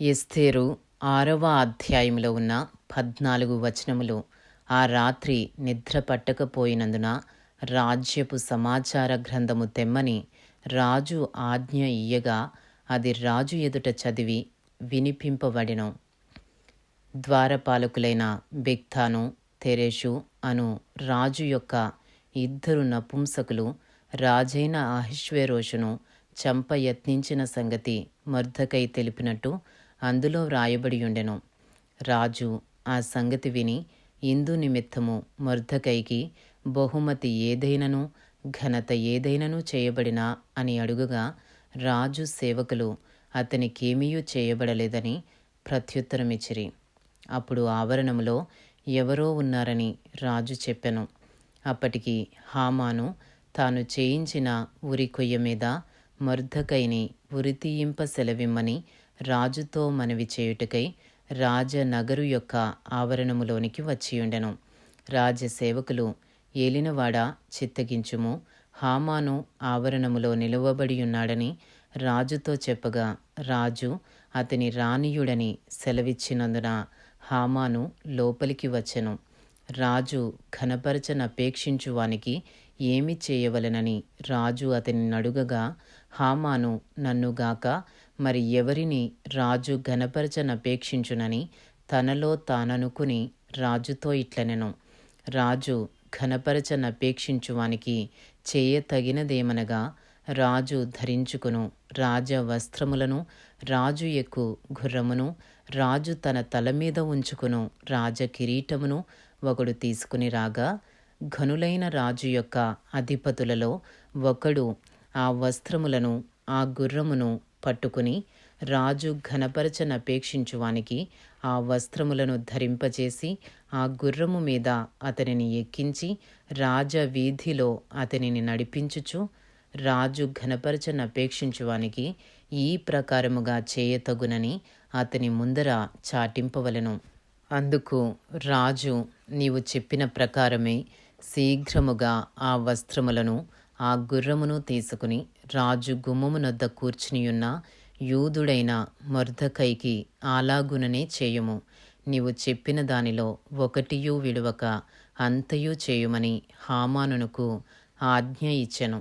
ఎస్తేరు ఆరవ అధ్యాయంలో ఉన్న పద్నాలుగు వచనములు ఆ రాత్రి నిద్ర పట్టకపోయినందున రాజ్యపు సమాచార గ్రంథము తెమ్మని రాజు ఆజ్ఞ ఇయ్యగా అది రాజు ఎదుట చదివి వినిపింపబడెను. ద్వారపాలకులైన బెక్తాను తెరేషు అను రాజు యొక్క ఇద్దరు నపుంసకులు రాజైన అహిష్వేరోషును చంప యత్నించిన సంగతి మర్ధకై తెలిపినట్టు అందులో వ్రాయబడి ఉండెను రాజు ఆ సంగతి విని ఇందు నిమిత్తము మర్ధకైకి బహుమతి ఏదైనను ఘనత ఏదైనను చేయబడినా అని అడుగుగా రాజు సేవకులు అతనికేమీయూ చేయబడలేదని ప్రత్యుత్తరమిచ్చిరి. అప్పుడు ఆవరణములో ఎవరో ఉన్నారని రాజు చెప్పెను. అప్పటికి హామాను తాను చేయించిన ఉరి కొయ్య మీద మర్ధకైని ఉరితీయింప సెలవిమ్మని రాజుతో మనవి చేయుటకై రాజనగరు యొక్క ఆవరణములోనికి వచ్చియుండెను. రాజసేవకులు ఏలినవాడ చిత్తగించుము హామాను ఆవరణములో నిలువబడి ఉన్నాడని రాజుతో చెప్పగా రాజు అతని రాణియుడని సెలవిచ్చినందున హామాను లోపలికి వచ్చెను. రాజు ఘనపరచనపేక్షించువానికి ఏమి చేయవలెనని రాజు అతని నడుగగా హామాను నన్నుగాక మరి ఎవరిని రాజు ఘనపరచనపేక్షించునని తనలో తాననుకుని రాజుతో ఇట్లనెను. రాజు ఘనపరచనపేక్షించువానికి చేయతగినదేమనగా రాజు ధరించుకును. రాజ వస్త్రములను రాజు ఎక్కు గుర్రమును రాజు తన తల మీద ఉంచుకును. రాజ కిరీటమును ఒకడు తీసుకుని రాగా ఘనులైన రాజు యొక్క అధిపతులలో ఒకడు ఆ వస్త్రములను ఆ గుర్రమును పట్టుకుని రాజు ఘనపరచనపేక్షించువానికి ఆ వస్త్రములను ధరింపచేసి ఆ గుర్రము మీద అతనిని ఎక్కించి రాజ వీధిలో అతనిని నడిపించుచు రాజు ఘనపరచనపేక్షించువానికి ఈ ప్రకారముగా చేయతగునని అతని ముందర చాటింపవలెను. అందుకు రాజు నీవు చెప్పిన ప్రకారమే శీఘ్రముగా ఆ వస్త్రములను ఆ గుర్రమును తీసుకుని రాజు గుమ్మమునొద్ద కూర్చునియున్న యూదుడైన మర్ధకైకి అలాగుననే చేయుము. నీవు చెప్పిన దానిలో ఒకటియూ విడువక అంతయూ చేయుమని హామానునకు ఆజ్ఞ ఇచ్చెను.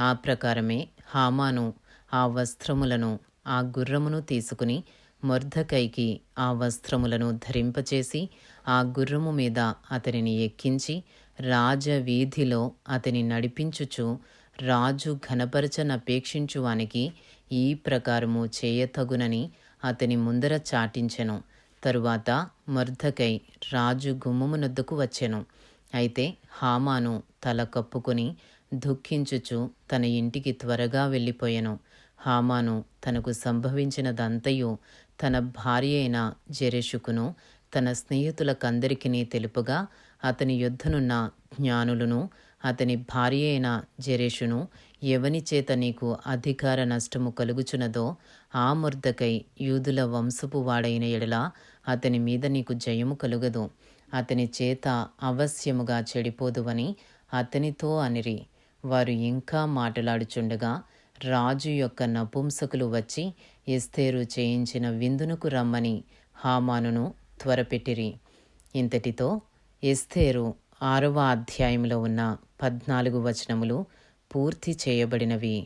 ఆ ప్రకారమే హామాను ఆ వస్త్రములను ఆ గుర్రమును తీసుకుని మొర్ధకైకి ఆ వస్త్రములను ధరింపచేసి ఆ గుర్రము మీద అతనిని ఎక్కించి రాజవీధిలో అతని నడిపించుచు రాజు ఘనపరచనపేక్షించువానికి ఈ ప్రకారము చేయతగునని అతని ముందర చాటించెను. తరువాత మర్ధకై రాజు గుమ్మమునొద్దకు వచ్చెను. అయితే హామాను తల కప్పుకొని దుఃఖించుచు తన ఇంటికి త్వరగా వెళ్ళిపోయెను. హామాను తనకు సంభవించినదంతయు తన భార్య అయిన జెరెషుకును తన స్నేహితులకందరికీ తెలుపుగా అతని యుద్ధనున్న జ్ఞానులను అతని భార్య అయిన జెరేషును ఎవని చేత నీకు అధికార నష్టము కలుగుచున్నదో ఆ ముర్దకై యూదుల వంశపు వాడైన ఎడల అతని మీద నీకు జయము కలుగదు. అతని చేత అవశ్యముగా చెడిపోదువని అతనితో అనిరి. వారు ఇంకా మాట్లాడుచుండగా రాజు యొక్క నపుంసకులు వచ్చి ఎస్తేరు చేయించిన విందునకు రమ్మని హామానును త్వరపెట్టిరి. ఇంతటితో ఎస్తేరు ఆరవ అధ్యాయంలో ఉన్న పద్నాలుగు వచనములు పూర్తి చేయబడినవి.